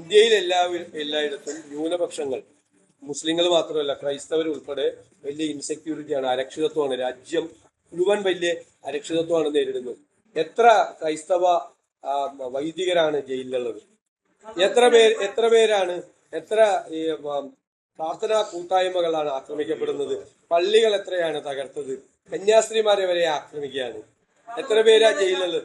ഇന്ത്യയിൽ എല്ലാ എല്ലായിടത്തും ന്യൂനപക്ഷങ്ങൾ മുസ്ലിങ്ങൾ മാത്രമല്ല ക്രൈസ്തവർ ഉൾപ്പെടെ വലിയ ഇൻസെക്യൂരിറ്റിയാണ് അരക്ഷിതത്വമാണ്. രാജ്യം മുഴുവൻ വലിയ അരക്ഷിതത്വമാണ് നേരിടുന്നത്. എത്ര ക്രൈസ്തവ വൈദികരാണ് ജയിലിലുള്ളത്? എത്ര പേർ എത്ര പേരാണ് എത്ര പ്രാർത്ഥനാ കൂട്ടായ്മകളാണ് ആക്രമിക്കപ്പെടുന്നത്? പള്ളികൾ എത്രയാണ് തകർത്തത്? കന്യാസ്ത്രീമാരെ വരെ ആക്രമിക്കുകയാണ്. എത്ര പേരാ ജയിലുള്ളത്?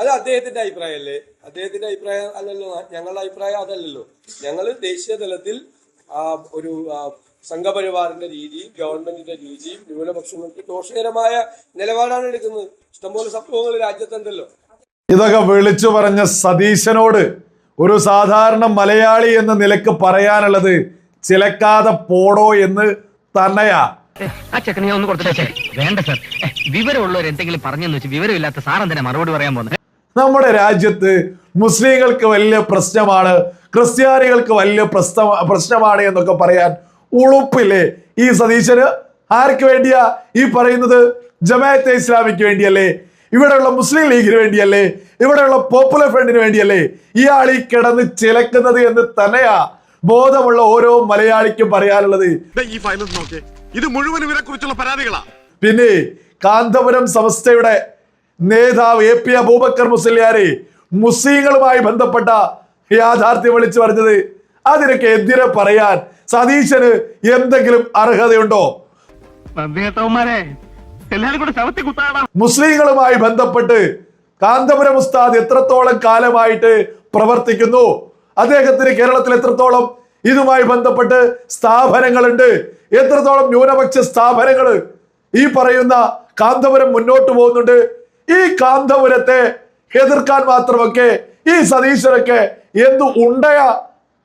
അത് അദ്ദേഹത്തിന്റെ അഭിപ്രായമല്ലേ? അദ്ദേഹത്തിന്റെ അഭിപ്രായം അല്ലല്ലോ. ഞങ്ങളുടെ അഭിപ്രായം അതല്ലല്ലോ. ഞങ്ങൾ ദേശീയ തലത്തിൽ ഒരു സംഘപരിവാറിന്റെ രീതിയും ഗവൺമെന്റിന്റെ രീതിയും ന്യൂനപക്ഷങ്ങൾക്ക് ദോഷകരമായ നിലപാടാണ് എടുക്കുന്നത്. ഇഷ്ടംപോലെ സംഭവങ്ങൾ രാജ്യത്തുണ്ടല്ലോ. ഇതൊക്കെ വിളിച്ചു പറഞ്ഞ സതീശനോട് ഒരു സാധാരണ മലയാളി എന്ന നിലയ്ക്ക് പറയാനുള്ളത് ചിലക്കാതെ പോടോ എന്ന് തന്നെയാ. ആ ചെക്കനെ ഒന്ന് കൊടുത്തിട്ടേ വേണ്ട സർ. വിവരമുള്ളവർ എന്തെങ്കിലും പറഞ്ഞെന്ന് വെച്ച് വിവരമില്ലാത്ത സാർ എന്തിനാ മറുപടി പറയാൻ പോകുന്നത് നമ്മുടെ രാജ്യത്ത് മുസ്ലിങ്ങൾക്ക് വലിയ പ്രശ്നമാണ് ക്രിസ്ത്യാനികൾക്ക് വലിയ പ്രശ്ന പ്രശ്നമാണ് എന്നൊക്കെ പറയാൻ ഉളുപ്പില്ലേ? ഈ സതീശന് ആർക്ക് വേണ്ടിയാ ഈ പറയുന്നത്? ജമാഅത്തെ ഇസ്ലാമിക്ക് വേണ്ടിയല്ലേ? ഇവിടെയുള്ള മുസ്ലിം ലീഗിന് വേണ്ടിയല്ലേ? ഇവിടെയുള്ള പോപ്പുലർ ഫ്രണ്ടിന് വേണ്ടിയല്ലേ? ഇയാൾ ഈ കിടന്ന് ചിലക്കുന്നത് എന്ന് തന്നെയാ ബോധമുള്ള ഓരോ മലയാളിക്കും പറയാനുള്ളത്. ഈ ഫൈനൽ നോക്കേ നോക്കിയേ. ഇത് മുഴുവൻ ഇവരെ കുറിച്ചുള്ള പരാതികളാ. പിന്നെ കാന്തപുരം സമസ്തയുടെ നേതാവ് എ പി അബൂബക്കർ മുസ്ലിയാരെ മുസ്ലിങ്ങളുമായി ബന്ധപ്പെട്ട യാഥാർത്ഥ്യം വിളിച്ചു പറഞ്ഞത് അതിനൊക്കെ എതിരെ പറയാൻ? സതീശന് എന്തെങ്കിലും അർഹതയുണ്ടോ? മുസ്ലിങ്ങളുമായി ബന്ധപ്പെട്ട് കാന്തപുരം ഉസ്താദ് എത്രത്തോളം കാലമായിട്ട് പ്രവർത്തിക്കുന്നു? അദ്ദേഹത്തിന് കേരളത്തിൽ എത്രത്തോളം ഇതുമായി ബന്ധപ്പെട്ട് സ്ഥാപനങ്ങളുണ്ട്. എത്രത്തോളം ന്യൂനപക്ഷ സ്ഥാപനങ്ങൾ ഈ പറയുന്ന കാന്തപുരം മുന്നോട്ട് പോകുന്നുണ്ട്. ഈ കാന്തപുരത്തെ എതിർക്കാൻ മാത്രമൊക്കെ ഈ സതീശനൊക്കെ എന്തു ഉണ്ടയാ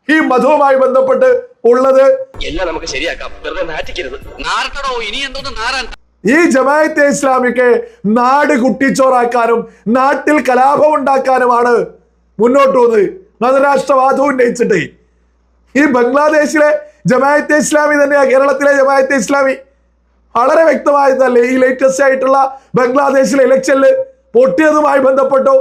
ഈ മധുവുമായി ബന്ധപ്പെട്ട് ഉള്ളത്? എല്ലാം നമുക്ക് ശരിയാക്കാം. വെറുതെ നാറ്റിക്കരുത്. നാറട്ടടോ ഇനി എന്തോന്ന് നാരാൻ ഈ ജമായത്തെ ഇസ്ലാമിക്ക് നാട് കുട്ടിച്ചോറാക്കാനും നാട്ടിൽ കലാപം ഉണ്ടാക്കാനുമാണ് മുന്നോട്ട് പോകുന്നത്. മതരാഷ്ട്രവാദവും ഉന്നയിച്ചിട്ട് ഈ ബംഗ്ലാദേശിലെ ജമായത്തെ ഇസ്ലാമി തന്നെയാ കേരളത്തിലെ ജമായത്തെ ഇസ്ലാമി. വളരെ വ്യക്തമായതല്ലേ ഈ ലേറ്റസ്റ്റ് ആയിട്ടുള്ള ബംഗ്ലാദേശിലെ ഇലക്ഷനിൽ പൊട്ടിയതുമായി ബന്ധപ്പെട്ടോ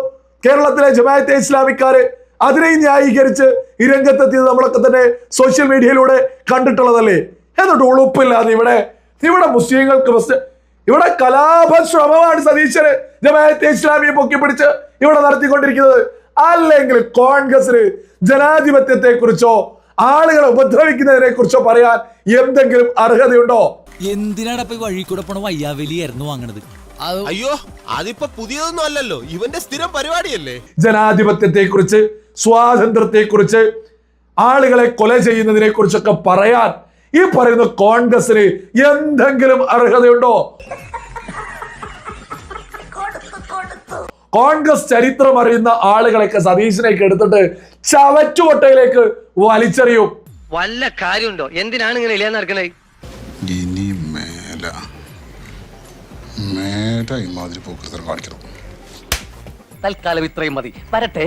കേരളത്തിലെ ജമായത്തെ ഇസ്ലാമിക്കാര് അതിനെയും ന്യായീകരിച്ച് ഈ രംഗത്തെത്തിയത് നമ്മളൊക്കെ തന്നെ സോഷ്യൽ മീഡിയയിലൂടെ കണ്ടിട്ടുള്ളതല്ലേ? എന്നിട്ട് ഉളുപ്പില്ലാതെ ഇവിടെ ഇവിടെ മുസ്ലിങ്ങൾക്ക് പ്രശ്നം. ഇവിടെ കലാപ ശ്രമമാണ് സതീശന് ജമാഅത്തെ ഇസ്ലാമിയെ പൊക്കിപ്പിടിച്ച് ഇവിടെ നടത്തിക്കൊണ്ടിരിക്കുന്നത്. അല്ലെങ്കിൽ കോൺഗ്രസിന് ജനാധിപത്യത്തെ കുറിച്ചോ ആളുകളെ ഉപദ്രവിക്കുന്നതിനെ കുറിച്ചോ പറയാൻ എന്തെങ്കിലും അർഹതയുണ്ടോ? എന്തിനാണ് ഇപ്പൊ ഈ വഴി കൂടെ പോണ വയ്യാവലിയായിരുന്നു വാങ്ങണത്? അയ്യോ അതിപ്പോ പുതിയതൊന്നും അല്ലല്ലോ ഇവന്റെ സ്ഥിരം പരിപാടിയല്ലേ? ജനാധിപത്യത്തെ കുറിച്ച് സ്വാതന്ത്ര്യത്തെ കുറിച്ച് ആളുകളെ കൊല ചെയ്യുന്നതിനെ കുറിച്ചൊക്കെ പറയാൻ ഈ പറയുന്ന കോൺഗ്രസിന് എന്തെങ്കിലും അർഹതയുണ്ടോ? കോൺഗ്രസ് ചരിത്രം അറിയുന്ന ആളുകളെയൊക്കെ സതീശനെയൊക്കെ എടുത്തിട്ട് ചവറ്റുകൊട്ടയിലേക്ക് വലിച്ചെറിയും. വല്ല കാര്യമുണ്ടോ? എന്തിനാണ് ഇങ്ങനെ ഇല്ലാന്ന് നടക്കണേ? ഇനി മേല. മേല ഇമാതിരി പോക്കൃതം കാണിക്കണം. തൽക്കാലം ഇത്രയും മതി. വരട്ടെ.